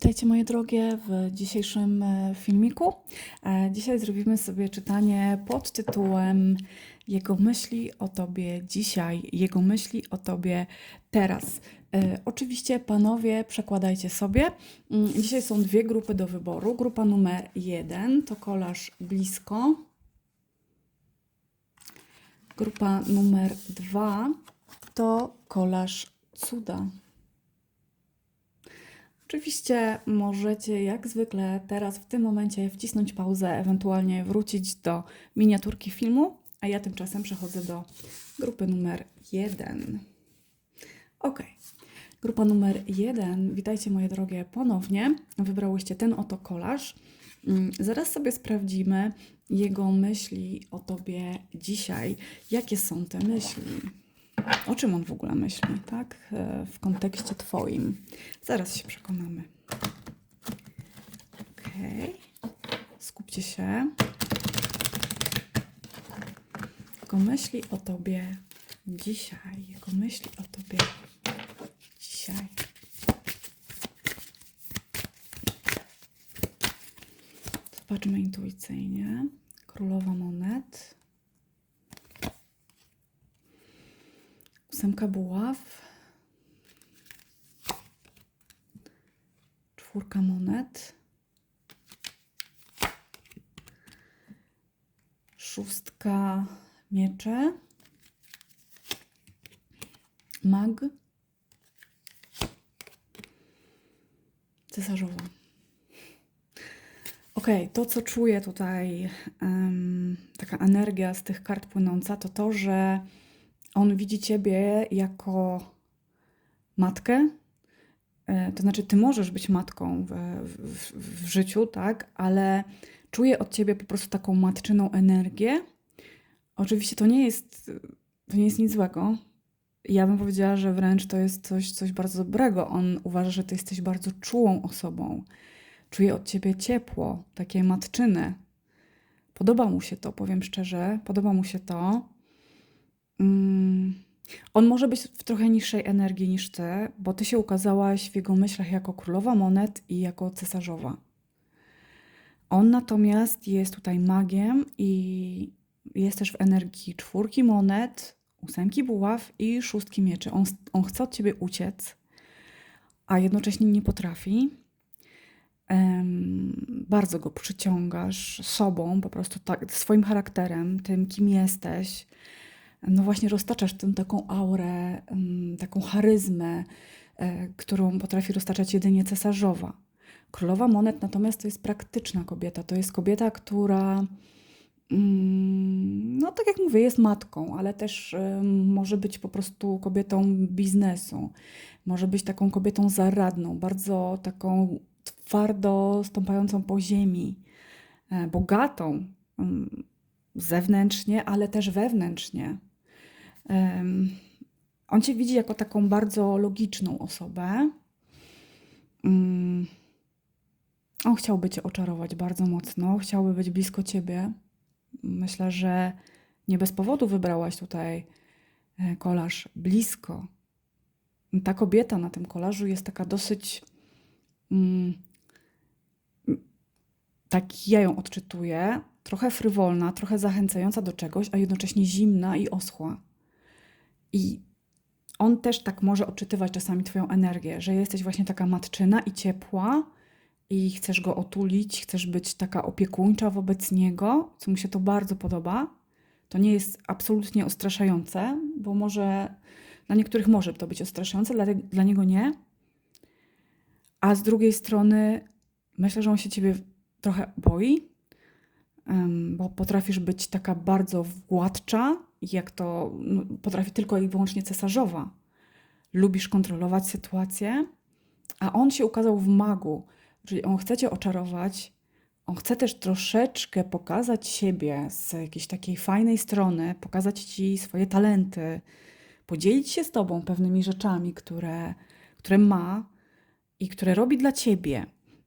Witajcie moje drogie w dzisiejszym e, filmiku. E, Dzisiaj zrobimy sobie czytanie pod tytułem Jego myśli o Tobie dzisiaj, Jego myśli o Tobie teraz. E, Oczywiście panowie przekładajcie sobie. Mm, Dzisiaj są dwie grupy do wyboru. Grupa numer jeden to kolaż blisko. Grupa numer dwa to kolaż cuda. Oczywiście możecie jak zwykle teraz w tym momencie wcisnąć pauzę, ewentualnie wrócić do miniaturki filmu, a ja tymczasem przechodzę do grupy numer jeden. Ok. Grupa numer jeden. Witajcie moje drogie ponownie. Wybrałyście ten oto kolaż. Mm, Zaraz sobie sprawdzimy jego myśli o tobie dzisiaj. Jakie są te myśli? O czym on w ogóle myśli, tak? E, W kontekście Twoim. Zaraz się przekonamy. Okej. Skupcie się. Jego myśli o Tobie dzisiaj. Jego myśli o Tobie dzisiaj. Zobaczmy intuicyjnie. Królowa monet. Ósemka buław. Czwórka monet. Szóstka miecze. Mag. Cesarzowa. Okej, to co czuję tutaj, em, taka energia z tych kart płynąca, to to, że on widzi ciebie jako matkę. E, To znaczy, ty możesz być matką w, w, w życiu, tak, ale czuje od ciebie po prostu taką matczyną energię. Oczywiście to nie jest, to nie jest nic złego. Ja bym powiedziała, że wręcz to jest coś, coś bardzo dobrego. On uważa, że ty jesteś bardzo czułą osobą. Czuje od ciebie ciepło, takie matczyne. Podoba mu się to, powiem szczerze, podoba mu się to. Mm, On może być w trochę niższej energii niż ty, bo ty się ukazałaś w jego myślach jako królowa monet i jako cesarzowa. On natomiast jest tutaj magiem i jest też w energii czwórki monet, ósemki buław i szóstki mieczy. On, on chce od ciebie uciec, a jednocześnie nie potrafi. Em, bardzo go przyciągasz sobą, po prostu tak, swoim charakterem, tym, kim jesteś no właśnie roztaczasz tę taką aurę, ym, taką charyzmę, e, którą potrafi roztaczać jedynie cesarzowa. Królowa Monet natomiast to jest praktyczna kobieta. To jest kobieta, która, mm, no tak jak mówię, jest matką, ale też może być po prostu kobietą biznesu. Może być taką kobietą zaradną, bardzo taką twardo stąpającą po ziemi, e, bogatą ym, zewnętrznie, ale też wewnętrznie. On cię widzi jako taką bardzo logiczną osobę. Mm, On chciałby cię oczarować bardzo mocno, chciałby być blisko ciebie. Myślę, że nie bez powodu wybrałaś tutaj e, kolaż blisko. Ta kobieta na tym kolażu jest taka dosyć. Mm, tak ja ją odczytuję, trochę frywolna, trochę zachęcająca do czegoś, a jednocześnie zimna i oschła. I on też tak może odczytywać czasami Twoją energię, że jesteś właśnie taka matczyna i ciepła i chcesz go otulić, chcesz być taka opiekuńcza wobec niego, co mu się to bardzo podoba. To nie jest absolutnie odstraszające, bo może dla niektórych może to być odstraszające, dla, dla niego nie. A z drugiej strony myślę, że on się Ciebie trochę boi, bo potrafisz być taka bardzo władcza, jak to no, potrafi tylko i wyłącznie cesarzowa. Lubisz kontrolować sytuację, a on się ukazał w magu, czyli on chce cię oczarować, on chce też troszeczkę pokazać siebie z jakiejś takiej fajnej strony, pokazać ci swoje talenty, podzielić się z tobą pewnymi rzeczami, które, które ma i które robi dla ciebie.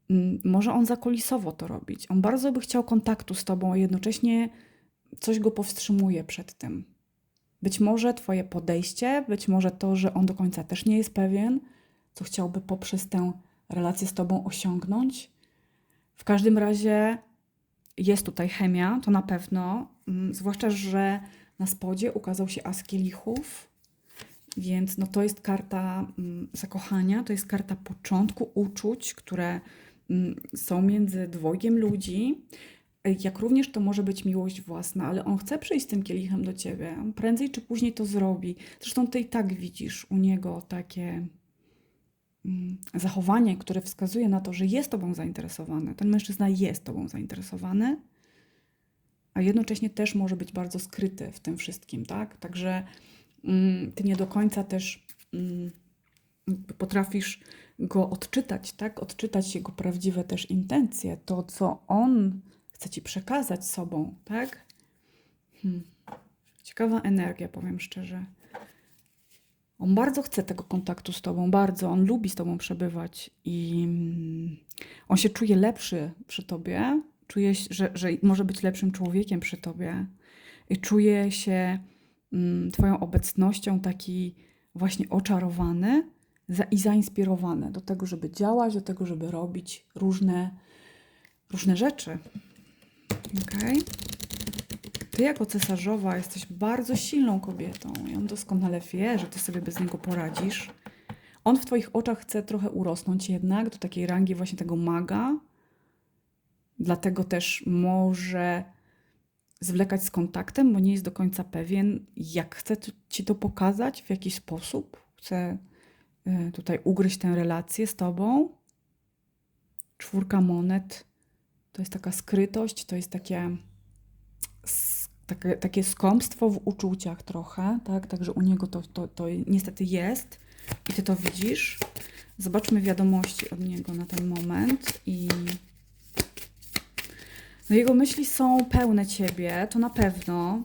Mm, Może on zakulisowo to robić. On bardzo by chciał kontaktu z tobą, a jednocześnie coś go powstrzymuje przed tym. Być może Twoje podejście, być może to, że on do końca też nie jest pewien, co chciałby poprzez tę relację z tobą osiągnąć. W każdym razie jest tutaj chemia, to na pewno. Mm, zwłaszcza, że na spodzie ukazał się as kielichów, więc no to jest karta mm, zakochania, to jest karta początku uczuć, które mm, są między dwojgiem ludzi. Jak również to może być miłość własna, ale on chce przyjść z tym kielichem do ciebie. Prędzej czy później to zrobi. Zresztą ty i tak widzisz u niego takie mm, zachowanie, które wskazuje na to, że jest tobą zainteresowany. Ten mężczyzna jest tobą zainteresowany, a jednocześnie też może być bardzo skryty w tym wszystkim, tak? Także mm, ty nie do końca też mm, potrafisz go odczytać, tak? Odczytać jego prawdziwe też intencje, to co on chce ci przekazać sobą, tak? Hmm. Ciekawa energia, powiem szczerze. On bardzo chce tego kontaktu z tobą, bardzo. On lubi z tobą przebywać i mm, on się czuje lepszy przy tobie, czuje, że, że może być lepszym człowiekiem przy tobie i czuje się mm, twoją obecnością taki właśnie oczarowany i zainspirowany do tego, żeby działać, do tego, żeby robić różne, różne rzeczy. Okay. Ty jako cesarzowa jesteś bardzo silną kobietą i on doskonale wie, że ty sobie bez niego poradzisz. On w twoich oczach chce trochę urosnąć jednak do takiej rangi właśnie tego maga. Dlatego też może zwlekać z kontaktem, bo nie jest do końca pewien, jak chce ci to pokazać, w jaki sposób chce y, tutaj ugryźć tę relację z tobą. Czwórka monet to jest taka skrytość, to jest takie, takie, takie skąpstwo w uczuciach trochę, tak? Także u niego to, to, to niestety jest i ty to widzisz. Zobaczmy wiadomości od niego na ten moment i no jego myśli są pełne ciebie, to na pewno.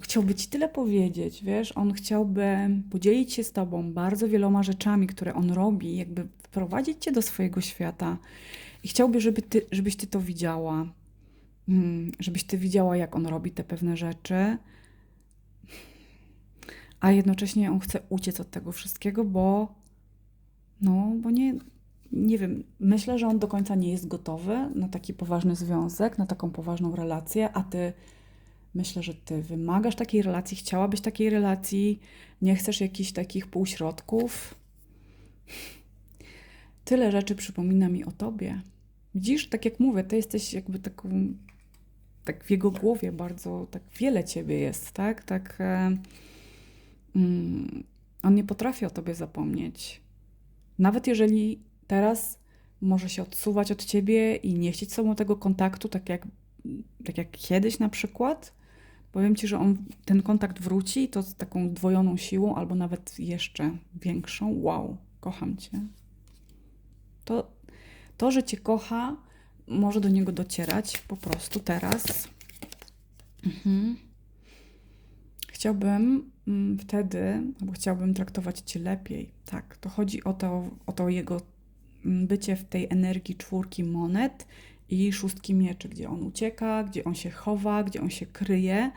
Chciałby ci tyle powiedzieć, wiesz, on chciałby podzielić się z tobą bardzo wieloma rzeczami, które on robi, jakby wprowadzić cię do swojego świata. I chciałby, żeby ty, żebyś ty to widziała. Hmm, żebyś ty widziała, jak on robi te pewne rzeczy. A jednocześnie on chce uciec od tego wszystkiego, bo no, bo nie, nie wiem, myślę, że on do końca nie jest gotowy na taki poważny związek, na taką poważną relację, a ty myślę, że ty wymagasz takiej relacji, chciałabyś takiej relacji, nie chcesz jakichś takich półśrodków. Tyle rzeczy przypomina mi o tobie. Widzisz, tak jak mówię, ty jesteś jakby taką, tak w jego głowie bardzo, tak wiele ciebie jest, tak? Tak. E, mm, on nie potrafi o tobie zapomnieć. Nawet jeżeli teraz może się odsuwać od ciebie i nie chcieć sobą tego kontaktu, tak jak, tak jak kiedyś na przykład, powiem ci, że on ten kontakt wróci to z taką dwojoną siłą, albo nawet jeszcze większą. Wow, kocham cię. To, to że cię kocha, może do niego docierać po prostu teraz. Mhm. Chciałbym mm, wtedy, albo chciałbym traktować cię lepiej. Tak, to chodzi o to, o to jego bycie w tej energii czwórki monet i szóstki mieczy, gdzie on ucieka, gdzie on się chowa, gdzie on się kryje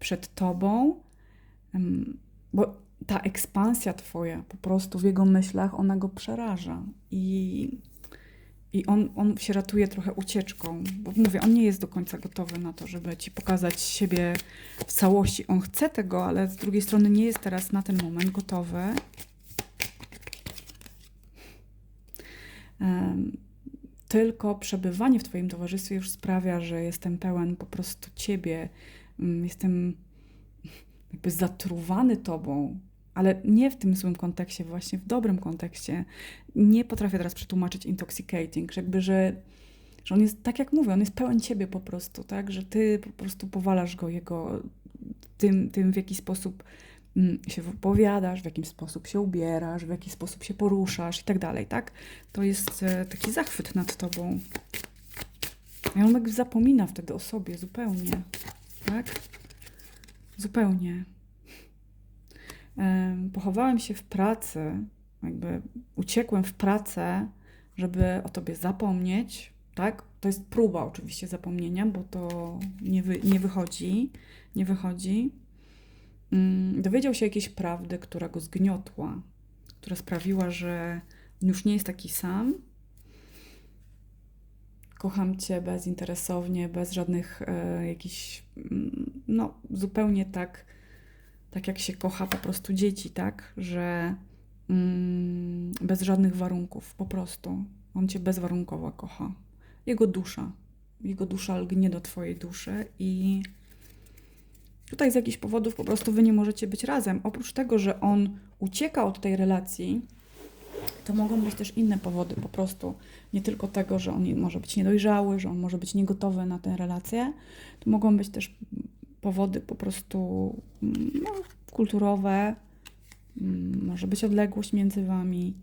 przed tobą. Bo ta ekspansja twoja po prostu w jego myślach, ona go przeraża. I, i on, on się ratuje trochę ucieczką. Bo mówię, on nie jest do końca gotowy na to, żeby ci pokazać siebie w całości. On chce tego, ale z drugiej strony nie jest teraz na ten moment gotowy. tylko przebywanie w Twoim towarzystwie już sprawia, że jestem pełen po prostu Ciebie, mm, jestem jakby zatruwany Tobą, ale nie w tym złym kontekście, właśnie w dobrym kontekście. Nie potrafię teraz przetłumaczyć intoxicating, że jakby, że, że on jest, tak jak mówię, on jest pełen Ciebie po prostu, tak, że Ty po prostu powalasz go jego tym, tym w jaki sposób Mm, się wypowiadasz, w jaki sposób się ubierasz, w jaki sposób się poruszasz i tak dalej, tak? To jest e, taki zachwyt nad tobą. I on jakby zapomina wtedy o sobie zupełnie, tak? Zupełnie. Pochowałem się w pracy, jakby uciekłem w pracę, żeby o tobie zapomnieć, tak? To jest próba oczywiście zapomnienia, bo to nie, wy, nie wychodzi, nie wychodzi. Mm, dowiedział się jakiejś prawdy, która go zgniotła, która sprawiła, że już nie jest taki sam. Kocham Cię bezinteresownie, bez żadnych e, jakichś, mm, no zupełnie tak, tak jak się kocha po prostu dzieci, tak? Że mm, bez żadnych warunków, po prostu. On Cię bezwarunkowo kocha. Jego dusza. Jego dusza lgnie do Twojej duszy i tutaj z jakichś powodów po prostu Wy nie możecie być razem. Oprócz tego, że on ucieka od tej relacji, to mogą być też inne powody po prostu. Nie tylko tego, że on może być niedojrzały, że on może być niegotowy na tę relację. To mogą być też powody po prostu no, kulturowe, mm, może być odległość między wami,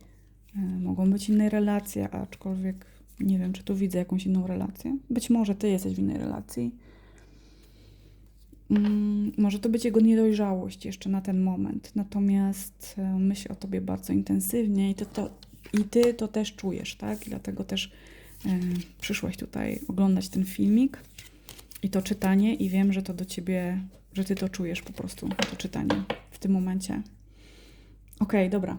e, mogą być inne relacje, aczkolwiek nie wiem, czy tu widzę jakąś inną relację. Być może ty jesteś w innej relacji. Mm, może to być jego niedojrzałość jeszcze na ten moment, natomiast e, myśli o tobie bardzo intensywnie i, to, to, i ty to też czujesz, tak? I dlatego też e, przyszłaś tutaj oglądać ten filmik i to czytanie, i wiem, że to do ciebie, że ty to czujesz po prostu, to czytanie w tym momencie. Okej, okay, dobra.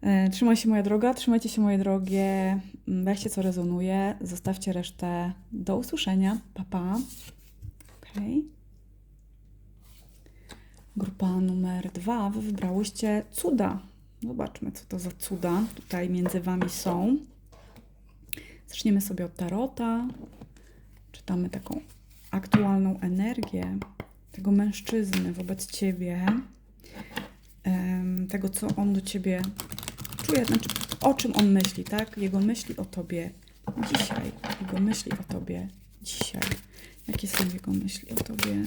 E, trzymaj się moja droga, trzymajcie się moje drogie, mm, weźcie co rezonuje, zostawcie resztę. Do usłyszenia. Pa, pa. Okay. Grupa numer dwa. Wy wybrałyście cuda. Zobaczmy, co to za cuda tutaj między Wami są. Zaczniemy sobie od tarota. Czytamy taką aktualną energię tego mężczyzny wobec Ciebie. Tego, co on do Ciebie czuje, znaczy o czym on myśli, tak? Jego myśli o Tobie dzisiaj. Jego myśli o Tobie dzisiaj. Jakie są jego myśli o Tobie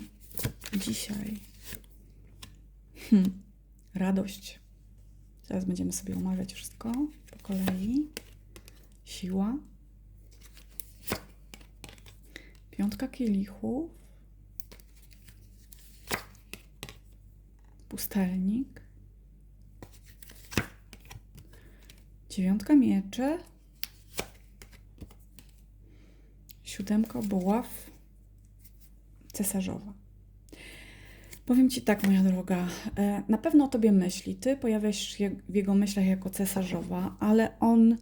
dzisiaj? Hmm. Radość. Zaraz będziemy sobie omawiać wszystko po kolei. Siła. Piątka kielichów. Pustelnik. Dziewiątka mieczy. Siódemka buław. Cesarzowa. Powiem Ci tak, moja droga, e, na pewno o Tobie myśli. Ty pojawiasz się w jego myślach jako cesarzowa, ale on.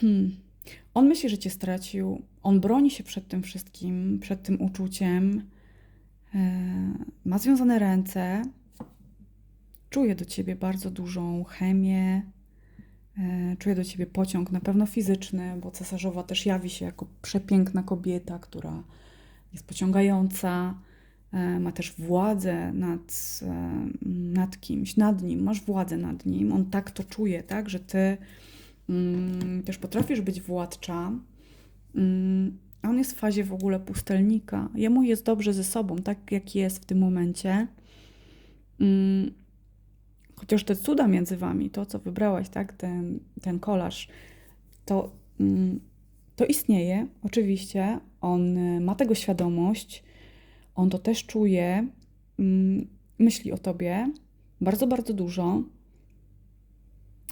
Hmm, on myśli, że Cię stracił. On broni się przed tym wszystkim, przed tym uczuciem. E, ma związane ręce. Czuje do Ciebie bardzo dużą chemię. E, czuje do Ciebie pociąg, na pewno fizyczny, bo cesarzowa też jawi się jako przepiękna kobieta, która jest pociągająca E, ma też władzę nad, nad kimś, nad nim, masz władzę nad nim, on tak to czuje, tak, że ty też potrafisz być władcza, mm, on jest w fazie w ogóle pustelnika. Jemu jest dobrze ze sobą, tak jak jest w tym momencie. Mm, chociaż te cuda między wami, to co wybrałaś, tak, ten, ten kolaż, to, mm, to istnieje, oczywiście. On e, ma tego świadomość, on to też czuje, mm, myśli o tobie bardzo, bardzo dużo,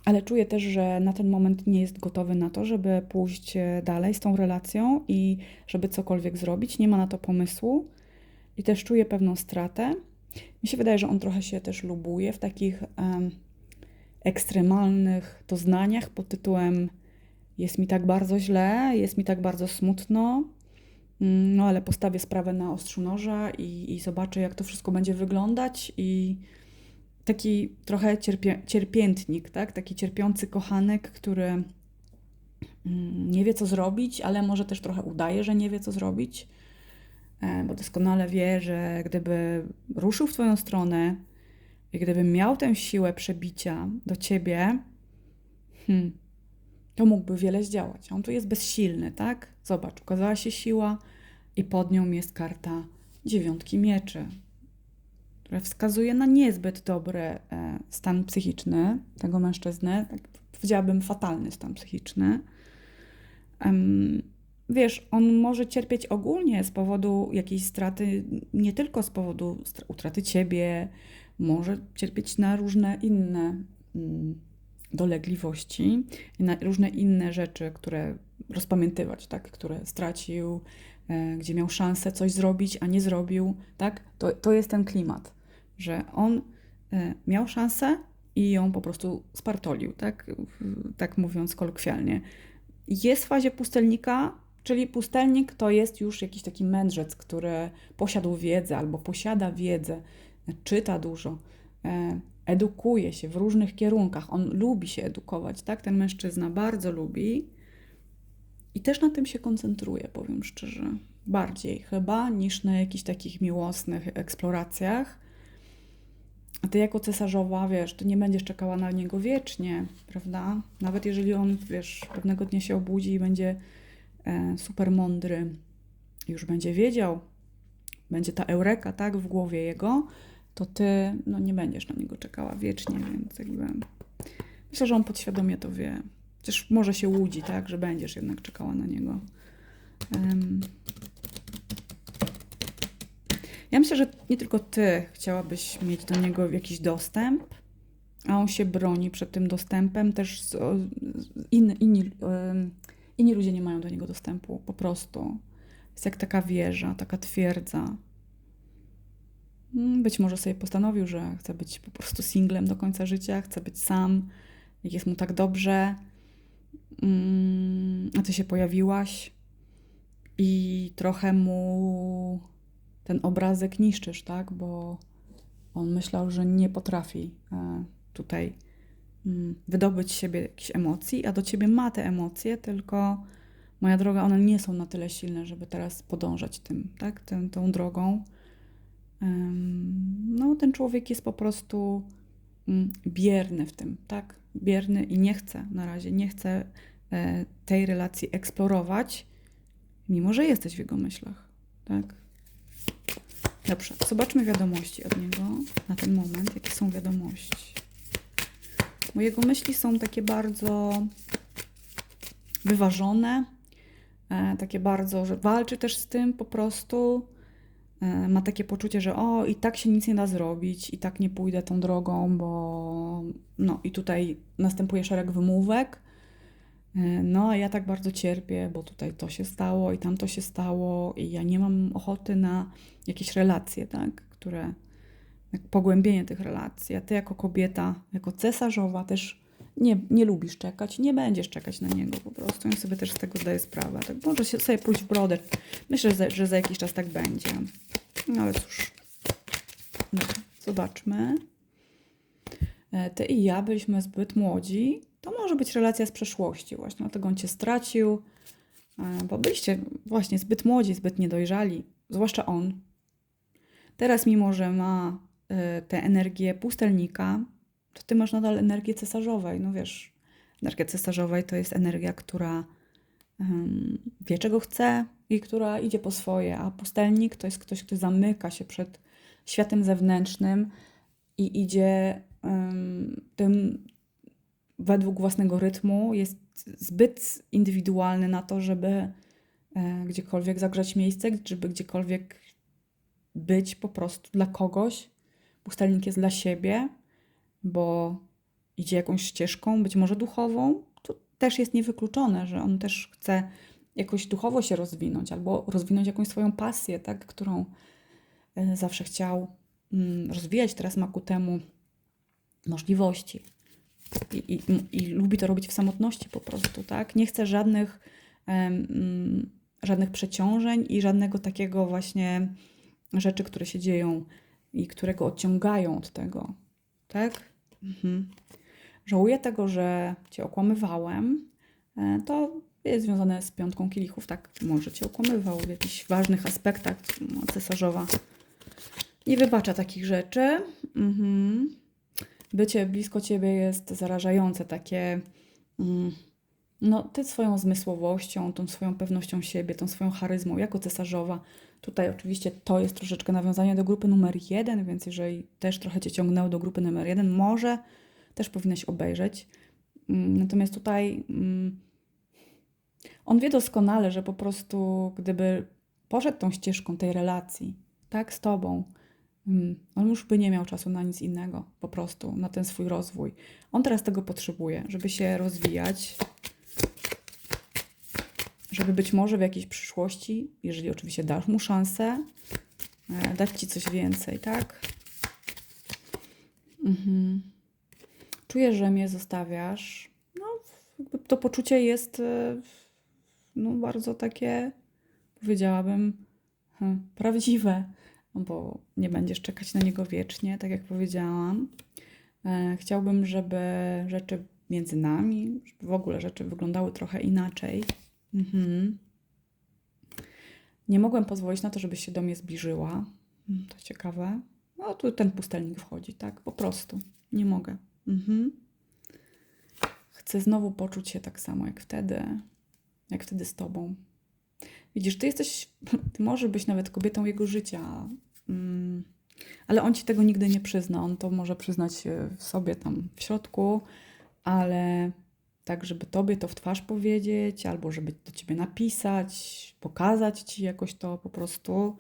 ale czuje też, że na ten moment nie jest gotowy na to, żeby pójść e, dalej z tą relacją i żeby cokolwiek zrobić. Nie ma na to pomysłu i też czuje pewną stratę. Mi się wydaje, że on trochę się też lubuje w takich um, ekstremalnych doznaniach pod tytułem jest mi tak bardzo źle, jest mi tak bardzo smutno, Mm, no ale postawię sprawę na ostrzu noża i, i zobaczę, jak to wszystko będzie wyglądać. I taki trochę cierpie, cierpiętnik, tak? taki cierpiący kochanek, który mm, nie wie, co zrobić, ale może też trochę udaje, że nie wie, co zrobić, e, bo doskonale wie, że gdyby ruszył w Twoją stronę i gdyby miał tę siłę przebicia do Ciebie, hmm, to mógłby wiele zdziałać. On tu jest bezsilny, tak? Zobacz, ukazała się siła i pod nią jest karta dziewiątki mieczy, wskazuje na niezbyt dobry e, stan psychiczny tego mężczyzny, tak powiedziałabym fatalny stan psychiczny. Wiesz, on może cierpieć ogólnie z powodu jakiejś straty, nie tylko z powodu utraty ciebie, może cierpieć na różne inne mm, dolegliwości na różne inne rzeczy, które rozpamiętywać, tak? które stracił, e, gdzie miał szansę coś zrobić, a nie zrobił. Tak? To, to jest ten klimat, że on e, miał szansę, i ją po prostu spartolił, tak, tak mówiąc kolokwialnie. Jest w fazie pustelnika, czyli pustelnik to jest już jakiś taki mędrzec, który posiadł wiedzę albo posiada wiedzę, czyta dużo, e, edukuje się w różnych kierunkach. On lubi się edukować, tak? Ten mężczyzna bardzo lubi i też na tym się koncentruje, powiem szczerze. Bardziej chyba niż na jakichś takich miłosnych eksploracjach. Ty jako cesarzowa, wiesz, ty nie będziesz czekała na niego wiecznie, prawda? Nawet jeżeli on, wiesz, pewnego dnia się obudzi i będzie e, super mądry, już będzie wiedział, będzie ta eureka, tak, w głowie jego, to ty, no nie będziesz na niego czekała wiecznie, więc jakby... Myślę, że on podświadomie to wie. Chociaż może się łudzi, tak, że będziesz jednak czekała na niego. Um, ja myślę, że nie tylko ty chciałabyś mieć do niego jakiś dostęp, a on się broni przed tym dostępem. Też inni, inni, inni ludzie nie mają do niego dostępu, po prostu. Jest jak taka wieża, taka twierdza. Mm, być może sobie postanowił, że chce być po prostu singlem do końca życia, chce być sam, jak jest mu tak dobrze. Mm, a ty się pojawiłaś i trochę mu ten obrazek niszczysz, tak? Bo on myślał, że nie potrafi e, tutaj mm, wydobyć z siebie jakichś emocji, a do ciebie ma te emocje, tylko moja droga, one nie są na tyle silne, żeby teraz podążać tym, tak? Tą drogą. No, ten człowiek jest po prostu mm, bierny w tym, tak? Bierny i nie chce na razie, nie chce e, tej relacji eksplorować, mimo że jesteś w jego myślach, tak? Dobrze, zobaczmy wiadomości od niego na ten moment. Jakie są wiadomości? Bo jego myśli są takie bardzo wyważone, e, takie bardzo, że walczy też z tym po prostu. E, ma takie poczucie, że o, i tak się nic nie da zrobić, i tak nie pójdę tą drogą, bo no i tutaj następuje szereg wymówek. E, no, a ja tak bardzo cierpię, bo tutaj to się stało i tam to się stało, i ja nie mam ochoty na jakieś relacje, tak, które pogłębienie tych relacji. A ty jako kobieta, jako cesarzowa też nie, nie lubisz czekać, nie będziesz czekać na niego po prostu. On sobie też z tego zdaje sprawę. Tak może się sobie pójść w brodę. Myślę, że, że za jakiś czas tak będzie. No ale cóż. Dobra, zobaczmy. E, ty i ja byliśmy zbyt młodzi. To może być relacja z przeszłości właśnie, dlatego on cię stracił, e, bo byliście właśnie zbyt młodzi, zbyt niedojrzali, zwłaszcza on. Teraz, mimo że ma y, tę energię pustelnika, to ty masz nadal energię cesarzowej. No wiesz, energia cesarzowej to jest energia, która wie, czego chce i która idzie po swoje, a pustelnik to jest ktoś, kto zamyka się przed światem zewnętrznym i idzie tym według własnego rytmu, jest zbyt indywidualny na to, żeby e, gdziekolwiek zagrzać miejsce, żeby gdziekolwiek być po prostu dla kogoś. Pustelnik jest dla siebie, bo idzie jakąś ścieżką, być może duchową. To też jest niewykluczone, że on też chce jakoś duchowo się rozwinąć albo rozwinąć jakąś swoją pasję, tak, którą e, zawsze chciał mm, rozwijać. Teraz ma ku temu możliwości. I, i, i lubi to robić w samotności po prostu, tak? Nie chce żadnych, um, żadnych przeciążeń i żadnego takiego właśnie rzeczy, które się dzieją i które go odciągają od tego, tak? Mhm. Żałuję tego, że cię okłamywałem. E, to jest związane z piątką kielichów, tak? Może cię okłamywał w jakichś ważnych aspektach. Cesarzowa nie wybacza takich rzeczy. Mhm. Bycie blisko ciebie jest zarażające, takie. Mm, no, ty swoją zmysłowością, tą swoją pewnością siebie, tą swoją charyzmą jako cesarzowa Tutaj oczywiście to jest troszeczkę nawiązanie do grupy numer jeden, więc jeżeli też trochę Cię ciągnęło do grupy numer jeden, może też powinnaś obejrzeć. Mm, natomiast tutaj mm, on wie doskonale, że po prostu gdyby poszedł tą ścieżką tej relacji, tak, z Tobą, on już by nie miał czasu na nic innego, po prostu, na ten swój rozwój. On teraz tego potrzebuje, żeby się rozwijać, żeby być może w jakiejś przyszłości, jeżeli oczywiście dasz mu szansę, e, dać ci coś więcej, tak? Mhm. Czuję, że mnie zostawiasz. No, to poczucie jest e, no, bardzo takie, powiedziałabym, hmm, prawdziwe, bo nie będziesz czekać na niego wiecznie, tak jak powiedziałam. E, Chciałbym, żeby rzeczy między nami, żeby w ogóle rzeczy wyglądały trochę inaczej. Mhm. Nie mogłem pozwolić na to, żebyś się do mnie zbliżyła. Mm, To ciekawe. No tu ten pustelnik wchodzi, tak? Po prostu. Nie mogę. Mhm. Chcę znowu poczuć się tak samo jak wtedy, jak wtedy z tobą. Widzisz, ty jesteś, ty możesz być nawet kobietą jego życia, ale on ci tego nigdy nie przyzna. On to może przyznać w sobie tam w środku, ale tak, żeby tobie to w twarz powiedzieć, albo żeby do ciebie napisać, pokazać ci jakoś to po prostu,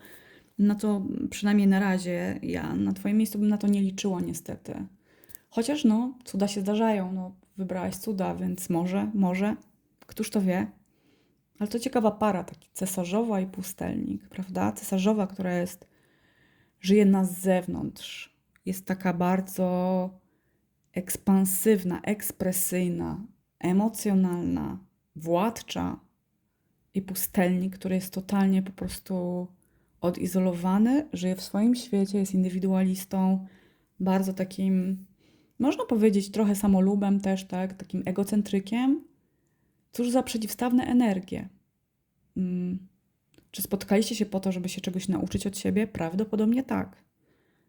no to przynajmniej na razie ja na twoim miejscu bym na to nie liczyła niestety. Chociaż no, cuda się zdarzają, no wybrałaś cuda, więc może, może, któż to wie. Ale to ciekawa para, taki cesarzowa i pustelnik, prawda? Cesarzowa, która jest, żyje na zewnątrz, jest taka bardzo ekspansywna, ekspresyjna, emocjonalna, władcza i pustelnik, który jest totalnie po prostu odizolowany, żyje w swoim świecie, jest indywidualistą, bardzo takim, można powiedzieć, trochę samolubem też, tak, takim egocentrykiem. Cóż za przeciwstawne energie. Mm. Czy spotkaliście się po to, żeby się czegoś nauczyć od siebie? Prawdopodobnie tak.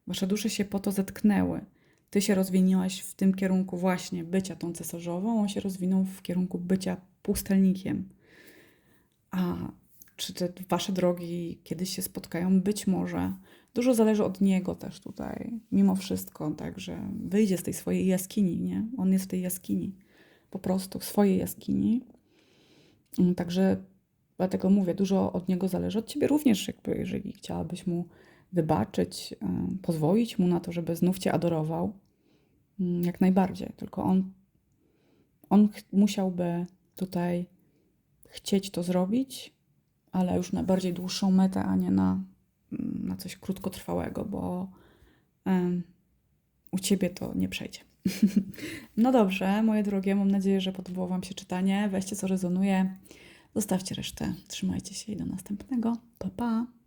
Wasze dusze się po to zetknęły. Ty się rozwinęłaś w tym kierunku właśnie bycia tą cesarzową, on się rozwinął w kierunku bycia pustelnikiem. A czy te wasze drogi kiedyś się spotkają? Być może. Dużo zależy od niego też tutaj, mimo wszystko, także wyjdzie z tej swojej jaskini, nie? On jest w tej jaskini, po prostu w swojej jaskini. Mm, Także dlatego mówię, dużo od niego zależy. Od ciebie również, jakby, jeżeli chciałabyś mu wybaczyć, pozwolić mu na to, żeby znów cię adorował, mm, jak najbardziej. Tylko on, on musiałby tutaj chcieć to zrobić, ale już na bardziej dłuższą metę, a nie na, mm, na coś krótkotrwałego, bo u ciebie to nie przejdzie. No dobrze, moje drogie, mam nadzieję, że podobało Wam się czytanie. Weźcie co rezonuje, zostawcie resztę. Trzymajcie się i do następnego. Pa, pa!